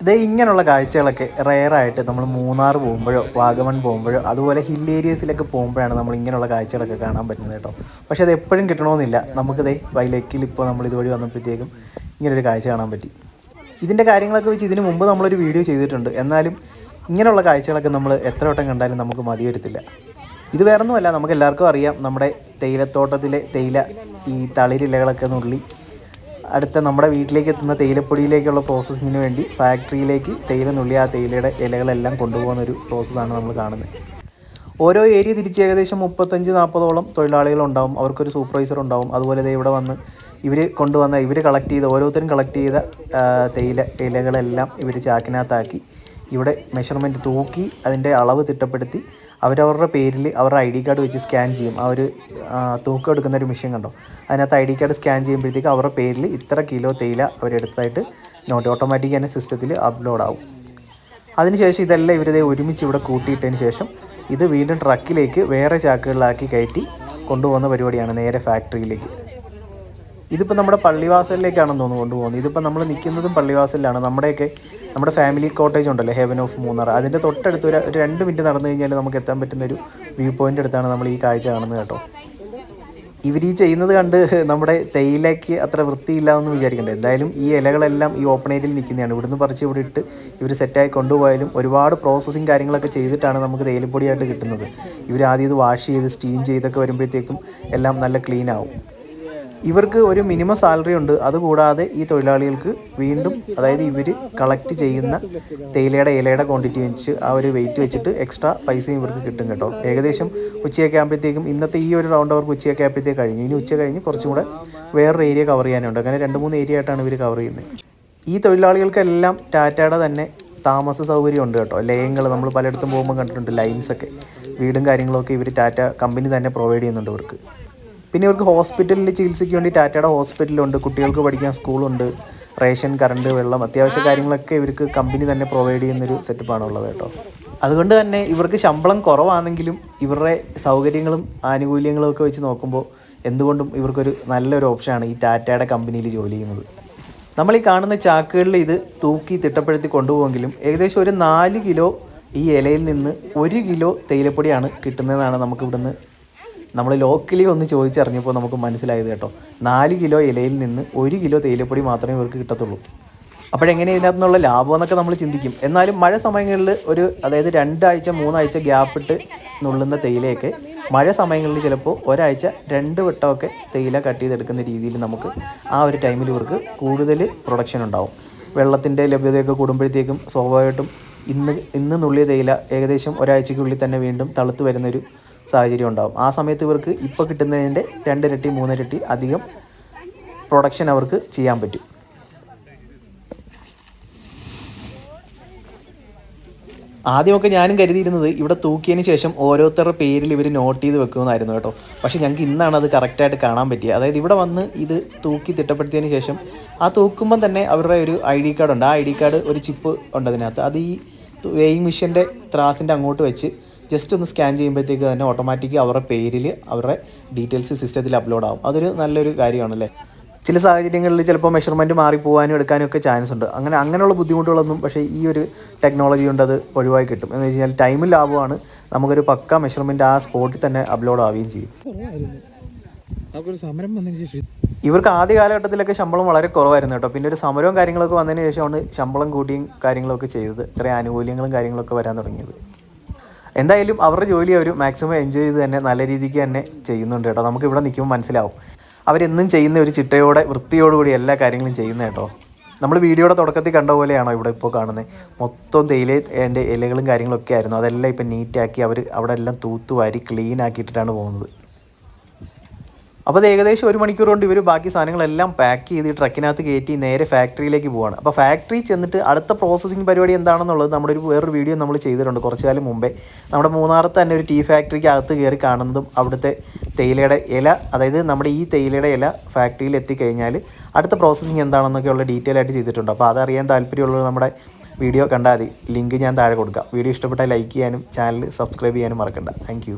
ഇത് ഇങ്ങനെയുള്ള കാഴ്ചകളൊക്കെ റെയറായിട്ട് നമ്മൾ മൂന്നാർ പോകുമ്പോഴോ വാഗമൺ പോകുമ്പോഴോ അതുപോലെ ഹിൽ ഏരിയസിലൊക്കെ പോകുമ്പോഴാണ് നമ്മൾ ഇങ്ങനെയുള്ള കാഴ്ചകളൊക്കെ കാണാൻ പറ്റുന്നത് കേട്ടോ. പക്ഷേ അത് എപ്പോഴും കിട്ടണമെന്നില്ല. നമുക്കിതേ വൈലക്കിൽ ഇപ്പോൾ നമ്മൾ ഇതുവഴി വന്നപ്പോഴത്തേക്കും ഇങ്ങനൊരു കാഴ്ച കാണാൻ പറ്റി. ഇതിന്റെ കാര്യങ്ങളൊക്കെ വെച്ച് ഇതിന് മുമ്പ് നമ്മളൊരു വീഡിയോ ചെയ്തിട്ടുണ്ട്. എന്നാലും ഇങ്ങനെയുള്ള കാഴ്ചകളൊക്കെ നമ്മൾ എത്ര വട്ടം കണ്ടാലും നമുക്ക് മതി വരത്തില്ല ഇത് വേറൊന്നുമല്ല നമുക്ക് എല്ലാവർക്കും അറിയാം നമ്മുടെ തേയിലത്തോട്ടത്തിലെ തേയില ഈ തളിരിലകളൊക്കെ നുള്ളി അടുത്ത നമ്മുടെ വീട്ടിലേക്ക് എത്തുന്ന തേയിലപ്പൊടിയിലേക്കുള്ള പ്രോസസ്സിങ്ങിന് വേണ്ടി ഫാക്ടറിയിലേക്ക് തേയില നുള്ളി ആ തേയിലയുടെ ഇലകളെല്ലാം കൊണ്ടുപോകുന്ന ഒരു പ്രോസസ്സാണ് നമ്മൾ കാണുന്നത്. ഓരോ ഏരിയ തിരിച്ച് ഏകദേശം മുപ്പത്തഞ്ച് നാൽപ്പതോളം തൊഴിലാളികളുണ്ടാവും അവർക്കൊരു സൂപ്പർവൈസർ ഉണ്ടാവും. അതുപോലെ ദേ ഇവിടെ വന്ന് ഇവർ കൊണ്ടുവന്ന ഇവർ കളക്ട് ചെയ്ത ഓരോരുത്തരും കളക്ട് ചെയ്ത തേയില ഇലകളെല്ലാം ഇവർ ചാക്കിനകത്താക്കി ഇവിടെ മെഷർമെന്റ് തൂക്കി അതിന്റെ അളവ് തിട്ടപ്പെടുത്തി അവരവരുടെ പേരിൽ അവരുടെ ഐ ഡി കാർഡ് വെച്ച് സ്കാൻ ചെയ്യും. ആ ഒരു തൂക്കം എടുക്കുന്ന ഒരു മെഷീൻ കണ്ടോ? അതിനകത്ത് ഐ ഡി കാർഡ് സ്കാൻ ചെയ്യുമ്പോഴത്തേക്ക് അവരുടെ പേരിൽ ഇത്ര കിലോ തേയില അവരെടുത്തായിട്ട് നോട്ട് ഓട്ടോമാറ്റിക് തന്നെ സിസ്റ്റത്തിൽ അപ്ലോഡ് ആവും. അതിനുശേഷം ഇതെല്ലാം ഇവരിതേ ഒരുമിച്ച് ഇവിടെ കൂട്ടിയിട്ടതിന് ശേഷം ഇത് വീണ്ടും ട്രക്കിലേക്ക് വേറെ ചാക്കുകളിലാക്കി കയറ്റി കൊണ്ടുപോകുന്ന പരിപാടിയാണ് നേരെ ഫാക്ടറിയിലേക്ക് ഇതിപ്പോൾ നമ്മുടെ പള്ളിവാസലിലേക്കാണെന്ന് തോന്നുന്നു കൊണ്ടുപോകുന്നത്. ഇതിപ്പോൾ നമ്മൾ നിൽക്കുന്നതും പള്ളിവാസലിലാണ്. നമ്മുടെയൊക്കെ നമ്മുടെ ഫാമിലി കോട്ടേജ് ഉണ്ടല്ലോ ഹെവൻ ഓഫ് മൂന്നാർ അതിന്റെ തൊട്ടടുത്ത് ഒരു രണ്ട് മിനിറ്റ് നടന്നു കഴിഞ്ഞാൽ നമുക്ക് എത്താൻ പറ്റുന്ന ഒരു വ്യൂ പോയിന്റ് അടുത്താണ് നമ്മൾ ഈ കാഴ്ച കാണുന്നത് കേട്ടോ. ഇവർ ഈ ചെയ്യുന്നത് കണ്ട് നമ്മുടെ തേയിലയ്ക്ക് അത്ര വൃത്തിയില്ല എന്ന് വിചാരിക്കണ്ട. എന്തായാലും ഈ ഇലകളെല്ലാം ഈ ഓപ്പൺ ഏരിയയിൽ നിൽക്കുന്നതാണ്. ഇവിടുന്ന് പറിച്ച് ഇവിടെ ഇട്ട് ഇവർ സെറ്റായി കൊണ്ടുപോയാലും ഒരുപാട് പ്രോസസ്സിങ് കാര്യങ്ങളൊക്കെ ചെയ്തിട്ടാണ് നമുക്ക് തേയിലപ്പൊടിയായിട്ട് കിട്ടുന്നത്. ഇവർ ആദ്യം ഇത് വാഷ് ചെയ്ത് സ്റ്റീം ചെയ്തൊക്കെ വരുമ്പോഴത്തേക്കും എല്ലാം നല്ല ക്ലീൻ ആവും. ഇവർക്ക് ഒരു മിനിമം സാലറി ഉണ്ട്. അതുകൂടാതെ ഈ തൊഴിലാളികൾക്ക് വീണ്ടും അതായത് ഇവർ കളക്ട് ചെയ്യുന്ന തേയിലയുടെ ഇലയുടെ ക്വാണ്ടിറ്റി വെച്ച് ആ ഒരു വെയിറ്റ് വെച്ചിട്ട് എക്സ്ട്രാ പൈസയും ഇവർക്ക് കിട്ടും കേട്ടോ. ഏകദേശം ഉച്ചയൊക്കെ ആകുമ്പോഴത്തേക്കും ഇന്നത്തെ ഈ ഒരു റൗണ്ട് അവർക്ക് ഉച്ചയൊക്കെ ആകുമ്പോഴത്തേക്ക് കഴിഞ്ഞു. ഇനി ഉച്ച കഴിഞ്ഞ് കുറച്ചും കൂടെ വേറൊരു ഏരിയ കവർ ചെയ്യാനുണ്ട്. അങ്ങനെ രണ്ട് മൂന്ന് ഏരിയ ആയിട്ടാണ് ഇവർ കവർ ചെയ്യുന്നത്. ഈ തൊഴിലാളികൾക്കെല്ലാം ടാറ്റയുടെ തന്നെ താമസ സൗകര്യം ഉണ്ട് കേട്ടോ. ലയങ്ങൾ നമ്മൾ പലയിടത്തും പോകുമ്പോൾ കണ്ടിട്ടുണ്ട് ലൈൻസൊക്കെ വീടും കാര്യങ്ങളൊക്കെ ഇവർ ടാറ്റ കമ്പനി തന്നെ പ്രൊവൈഡ് ചെയ്യുന്നുണ്ട് ഇവർക്ക്. പിന്നെ ഇവർക്ക് ഹോസ്പിറ്റലിൽ ചികിത്സയ്ക്ക് വേണ്ടി ടാറ്റയുടെ ഹോസ്പിറ്റലുണ്ട് കുട്ടികൾക്ക് പഠിക്കാൻ സ്കൂളുണ്ട് റേഷൻ കറണ്ട് വെള്ളം അത്യാവശ്യ കാര്യങ്ങളൊക്കെ ഇവർക്ക് കമ്പനി തന്നെ പ്രൊവൈഡ് ചെയ്യുന്നൊരു സെറ്റപ്പാണ് ഉള്ളത് കേട്ടോ. അതുകൊണ്ട് തന്നെ ഇവർക്ക് ശമ്പളം കുറവാണെങ്കിലും ഇവരുടെ സൗകര്യങ്ങളും ആനുകൂല്യങ്ങളും ഒക്കെ വെച്ച് നോക്കുമ്പോൾ എന്തുകൊണ്ടും ഇവർക്കൊരു നല്ലൊരു ഓപ്ഷനാണ് ഈ ടാറ്റയുടെ കമ്പനിയിൽ ജോലി ചെയ്യുന്നത്. നമ്മൾ ഈ കാണുന്ന ചാക്കുകളിൽ ഇത് തൂക്കി തിട്ടപ്പെടുത്തി കൊണ്ടുപോകുമെങ്കിലും ഏകദേശം ഒരു നാല് കിലോ ഈ ഇലയിൽ നിന്ന് ഒരു കിലോ തേയിലപ്പൊടിയാണ് കിട്ടുന്നതെന്നാണ് നമുക്ക് ഇവിടുന്ന് നമ്മൾ ലോക്കലി ഒന്ന് ചോദിച്ചറിഞ്ഞപ്പോൾ നമുക്ക് മനസ്സിലായത് കേട്ടോ. നാല് കിലോ ഇലയിൽ നിന്ന് ഒരു കിലോ തേയിലപ്പൊടി മാത്രമേ ഇവർക്ക് കിട്ടത്തുള്ളൂ. അപ്പോഴെങ്ങനെ ഇതിനകത്ത് നിന്നുള്ള ലാഭം എന്നൊക്കെ നമ്മൾ ചിന്തിക്കും. എന്നാലും മഴ സമയങ്ങളിൽ ഒരു അതായത് രണ്ടാഴ്ച മൂന്നാഴ്ച ഗ്യാപ്പിട്ട് നുള്ളുന്ന തേയിലയൊക്കെ മഴ സമയങ്ങളിൽ ചിലപ്പോൾ ഒരാഴ്ച രണ്ട് വട്ടമൊക്കെ തേയില കട്ട് ചെയ്തെടുക്കുന്ന രീതിയിൽ നമുക്ക് ആ ഒരു ടൈമിൽ ഇവർക്ക് കൂടുതൽ പ്രൊഡക്ഷൻ ഉണ്ടാവും. വെള്ളത്തിന്റെ ലഭ്യതയൊക്കെ കൂടുമ്പോഴത്തേക്കും സ്വാഭാവികമായിട്ടും ഇന്ന് ഇന്ന് നുള്ളിയ തേയില ഏകദേശം ഒരാഴ്ചയ്ക്കുള്ളിൽ തന്നെ വീണ്ടും തളുത്ത് വരുന്നൊരു സാഹചര്യം ഉണ്ടാകും ആ സമയത്ത് ഇവർക്ക് ഇപ്പോൾ കിട്ടുന്നതിന്റെ രണ്ടിരട്ടി മൂന്നിരട്ടി അധികം പ്രൊഡക്ഷൻ അവർക്ക് ചെയ്യാൻ പറ്റും. ആദ്യമൊക്കെ ഞാനും കരുതിയിരുന്നത് ഇവിടെ തൂക്കിയതിന് ശേഷം ഓരോരുത്തരുടെ പേരിൽ ഇവർ നോട്ട് ചെയ്ത് വെക്കുമെന്നായിരുന്നു കേട്ടോ. പക്ഷേ ഞങ്ങൾക്ക് ഇന്നാണ് അത് കറക്റ്റായിട്ട് കാണാൻ പറ്റിയത്. അതായത് ഇവിടെ വന്ന് ഇത് തൂക്കി തിട്ടപ്പെടുത്തിയതിന് ശേഷം ആ തൂക്കുമ്പം തന്നെ അവരുടെ ഒരു ഐ ഡി കാർഡ് ഉണ്ട്. ആ ഐ ഡി കാർഡ് ഒരു ചിപ്പ് ഉണ്ട് അതിനകത്ത്. അത് ഈ വെയിങ് മെഷീന്റെ ത്രാസിന്റെ അങ്ങോട്ട് വെച്ച് ജസ്റ്റ് ഒന്ന് സ്കാൻ ചെയ്യുമ്പോഴത്തേക്ക് തന്നെ ഓട്ടോമാറ്റിക് അവരുടെ പേരിൽ അവരുടെ ഡീറ്റെയിൽസ് സിസ്റ്റത്തിൽ അപ്ലോഡ് ആവും. അതൊരു നല്ലൊരു കാര്യമാണല്ലേ? ചില സാഹചര്യങ്ങളിൽ ചിലപ്പോൾ മെഷർമെന്റ് മാറിപ്പോകാനും എടുക്കാനും ഒക്കെ ചാൻസ് ഉണ്ട്. അങ്ങനെ അങ്ങനെയുള്ള ബുദ്ധിമുട്ടുകളൊന്നും പക്ഷേ ഈ ഒരു ടെക്നോളജി കൊണ്ട് അത് ഒഴിവായി കിട്ടും. എന്ന് വെച്ച് കഴിഞ്ഞാൽ ടൈമും ലാഭമാണ്. നമുക്കൊരു പക്ക മെഷർമെന്റ് ആ സ്പോട്ടിൽ തന്നെ അപ്ലോഡ് ആവുകയും ചെയ്യും. ഇവർക്ക് ആദ്യ കാലഘട്ടത്തിലൊക്കെ ശമ്പളം വളരെ കുറവായിരുന്നു കേട്ടോ. പിന്നെ ഒരു സമരവും കാര്യങ്ങളൊക്കെ വന്നതിന് ശേഷമാണ് ശമ്പളം കൂട്ടിയും കാര്യങ്ങളൊക്കെ ചെയ്തത്. ഇത്രയും ആനുകൂല്യങ്ങളും കാര്യങ്ങളൊക്കെ വരാൻ തുടങ്ങിയത്. എന്തായാലും അവരുടെ ജോലി അവർ മാക്സിമം എൻജോയ് ചെയ്ത് തന്നെ നല്ല രീതിക്ക് തന്നെ ചെയ്യുന്നുണ്ട് കേട്ടോ. നമുക്ക് ഇവിടെ നിൽക്കുമ്പോൾ മനസ്സിലാവും. അവരെന്നും ചെയ്യുന്ന ഒരു ചിട്ടയോടെ വൃത്തിയോടുകൂടി എല്ലാ കാര്യങ്ങളും ചെയ്യുന്ന കേട്ടോ. നമ്മൾ വീഡിയോയുടെ തുടക്കത്തിൽ കണ്ട പോലെയാണോ ഇവിടെ ഇപ്പോൾ കാണുന്നത് മൊത്തം തേയില എന്റെ ഇലകളും കാര്യങ്ങളൊക്കെ ആയിരുന്നു. അതെല്ലാം ഇപ്പം നീറ്റാക്കി അവർ അവിടെ എല്ലാം തൂത്തുവാരി ക്ലീൻ ആക്കിയിട്ടാണ് പോകുന്നത്. അപ്പോൾ അത് ഏകദേശം ഒരു മണിക്കൂർ കൊണ്ട് ഇവർ ബാക്കി സാധനങ്ങളെല്ലാം പാക്ക് ചെയ്ത് ട്രക്കിനകത്ത് കയറ്റി നേരെ ഫാക്ടറിയിലേക്ക് പോവാണ്. അപ്പോൾ ഫാക്ടറി ചെന്നിട്ട് അടുത്ത പ്രോസസ്സിങ് പരിപാടി എന്താണെന്നുള്ളത് നമ്മുടെ ഒരു വേറൊരു വീഡിയോ നമ്മൾ ചെയ്തിട്ടുണ്ട് കുറച്ച് കാലം മുമ്പേ. നമ്മുടെ മൂന്നാറത്ത് തന്നെ ഒരു ടീ ഫാക്ടറിക്ക് അകത്ത് കയറി കാണുന്നതും അവിടുത്തെ തേയിലയുടെ ഇല അതായത് നമ്മുടെ ഈ തേയിലയുടെ ഇല ഫാക്ടറിയിൽ എത്തിക്കഴിഞ്ഞാൽ അടുത്ത പ്രോസസ്സിങ് എന്താണെന്നൊക്കെയുള്ള ഡീറ്റെയിൽ ആയിട്ട് ചെയ്തിട്ടുണ്ട്. അപ്പോൾ അതറിയാൻ താല്പര്യമുള്ളത് നമ്മുടെ വീഡിയോ കണ്ടാൽ മതി. ലിങ്ക് ഞാൻ താഴെ കൊടുക്കാം. വീഡിയോ ഇഷ്ടപ്പെട്ടാൽ ലൈക്ക് ചെയ്യാനും ചാനൽ സബ്സ്ക്രൈബ് ചെയ്യാനും മറക്കണ്ട. താങ്ക്